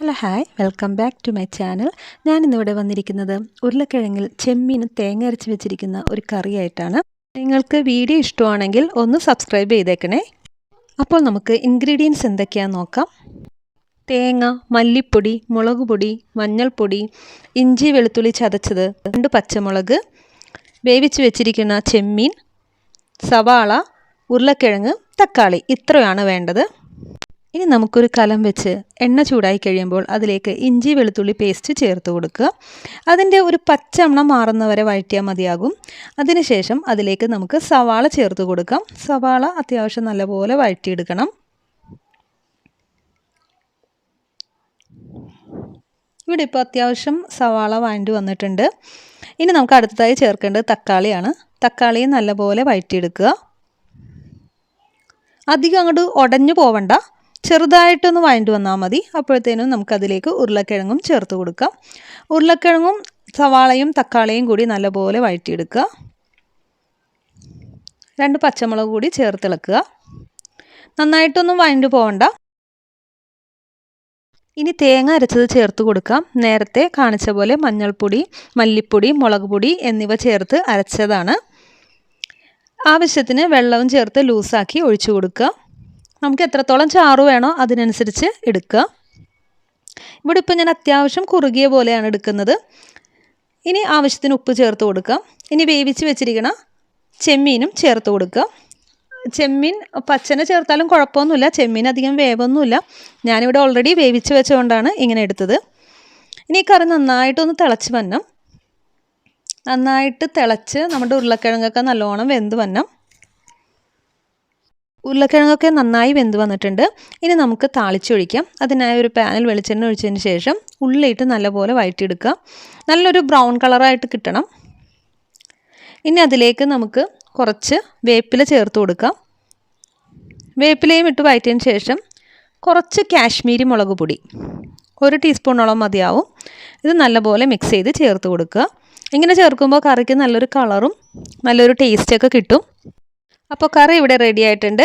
Hello hi. Welcome back to my channel. ഞാൻ ഇന്നിവിടെ വന്നിരിക്കുന്നത് ഉരുളക്കിഴങ്ങിൽ ചെമ്മീൻ തേങ്ങ അരച്ച് വെച്ചിരിക്കുന്ന ഒരു കറിയായിട്ടാണ്. നിങ്ങൾക്ക് വീഡിയോ ഇഷ്ടമാണെങ്കിൽ ഒന്ന് സബ്സ്ക്രൈബ് ചെയ്തേക്കണേ. അപ്പോൾ നമുക്ക് ഇൻഗ്രീഡിയൻസ് എന്തൊക്കെയാണെന്ന് നോക്കാം. തേങ്ങ മല്ലിപ്പൊടി മുളക് പൊടി മഞ്ഞൾപ്പൊടി ഇഞ്ചി വെളുത്തുള്ളി ചതച്ചത് രണ്ട് പച്ചമുളക് വേവിച്ച് വെച്ചിരിക്കുന്ന ചെമ്മീൻ സവാള ഉരുളക്കിഴങ്ങ് തക്കാളി. ഇത്രയാണ് വേണ്ടത്. ഇനി നമുക്കൊരു കലം വെച്ച് എണ്ണ ചൂടായി കഴിയുമ്പോൾ അതിലേക്ക് ഇഞ്ചി വെളുത്തുള്ളി പേസ്റ്റ് ചേർത്ത് കൊടുക്കുക. അതിന്റെ ഒരു പച്ചമണം മാറുന്നവരെ വഴറ്റിയാൽ മതിയാകും. അതിനുശേഷം അതിലേക്ക് നമുക്ക് സവാള ചേർത്ത് കൊടുക്കാം. സവാള അത്യാവശ്യം നല്ലപോലെ വഴറ്റിയെടുക്കണം. ഇവിടെ ഇപ്പോൾ അത്യാവശ്യം സവാള വാണ്ടി വന്നിട്ടുണ്ട്. ഇനി നമുക്ക് അടുത്തതായി ചേർക്കേണ്ടത് തക്കാളിയാണ്. തക്കാളിയും നല്ലപോലെ വഴറ്റിയെടുക്കുക. അധികം അങ്ങോട്ട് ഉടഞ്ഞു പോവണ്ട. ചെറുതായിട്ടൊന്ന് വഴണ്ടി വന്നാൽ മതി. അപ്പോഴത്തേനും നമുക്കതിലേക്ക് ഉരുളക്കിഴങ്ങും ചേർത്ത് കൊടുക്കാം. ഉരുളക്കിഴങ്ങും സവാളയും തക്കാളിയും കൂടി നല്ലപോലെ വഴറ്റിയെടുക്കുക. രണ്ട് പച്ചമുളക് കൂടി ചേർത്തിളക്കുക നന്നായിട്ടൊന്നും വഴണ്ടി പോകണ്ട ഇനി തേങ്ങ അരച്ചത് ചേർത്ത് കൊടുക്കാം. നേരത്തെ കാണിച്ച പോലെ മഞ്ഞൾപ്പൊടി മല്ലിപ്പൊടി മുളക് പൊടി എന്നിവ ചേർത്ത് അരച്ചതാണ്. ആവശ്യത്തിന് വെള്ളവും ചേർത്ത് ലൂസാക്കി ഒഴിച്ചു കൊടുക്കുക. നമുക്ക് എത്രത്തോളം ചാറ് വേണോ അതിനനുസരിച്ച് എടുക്കുക. ഇവിടെ ഇപ്പോൾ ഞാൻ അത്യാവശ്യം കുറുകിയ പോലെയാണ് എടുക്കുന്നത്. ഇനി ആവശ്യത്തിന് ഉപ്പ് ചേർത്ത് കൊടുക്കാം ഇനി വേവിച്ച് വെച്ചിരിക്കണ ചെമ്മീനും ചേർത്ത് കൊടുക്കുക. ചെമ്മീൻ പച്ചനെ ചേർത്താലും കുഴപ്പമൊന്നുമില്ല. ചെമ്മീൻ അധികം വേവൊന്നുമില്ല. ഞാനിവിടെ ഓൾറെഡി വേവിച്ച് വെച്ചുകൊണ്ടാണ് ഇങ്ങനെ എടുത്തത്. ഇനി കറി നന്നായിട്ടൊന്ന് തിളച്ച് വന്നം നന്നായിട്ട് തിളച്ച് നമ്മുടെ ഉരുളക്കിഴങ്ങൊക്കെ നല്ലോണം വെന്ത് വന്നം ഉരുളക്കിഴങ്ങൊക്കെ നന്നായി വെന്ത് വന്നിട്ടുണ്ട്. ഇനി നമുക്ക് താളിച്ചൊഴിക്കാം. അതിനായി ഒരു പാനിൽ വെളിച്ചെണ്ണ ഒഴിച്ചതിന് ശേഷം ഉള്ളിയിട്ട് നല്ലപോലെ വഴറ്റിയെടുക്കുക. നല്ലൊരു ബ്രൗൺ കളറായിട്ട് കിട്ടണം. ഇനി അതിലേക്ക് നമുക്ക് കുറച്ച് വേപ്പില ചേർത്ത് കൊടുക്കാം. വേപ്പിലയും ഇട്ട് വഴറ്റിയതിന് ശേഷം കുറച്ച് കാശ്മീരി മുളക് പൊടി. ഒരു ടീസ്പൂണോളം മതിയാവും. ഇത് നല്ലപോലെ മിക്സ് ചെയ്ത് ചേർത്ത് കൊടുക്കുക. ഇങ്ങനെ ചേർക്കുമ്പോൾ കറിക്ക് നല്ലൊരു കളറും നല്ലൊരു ടേസ്റ്റൊക്കെ കിട്ടും. അപ്പോൾ കറി ഇവിടെ റെഡി ആയിട്ടുണ്ട്.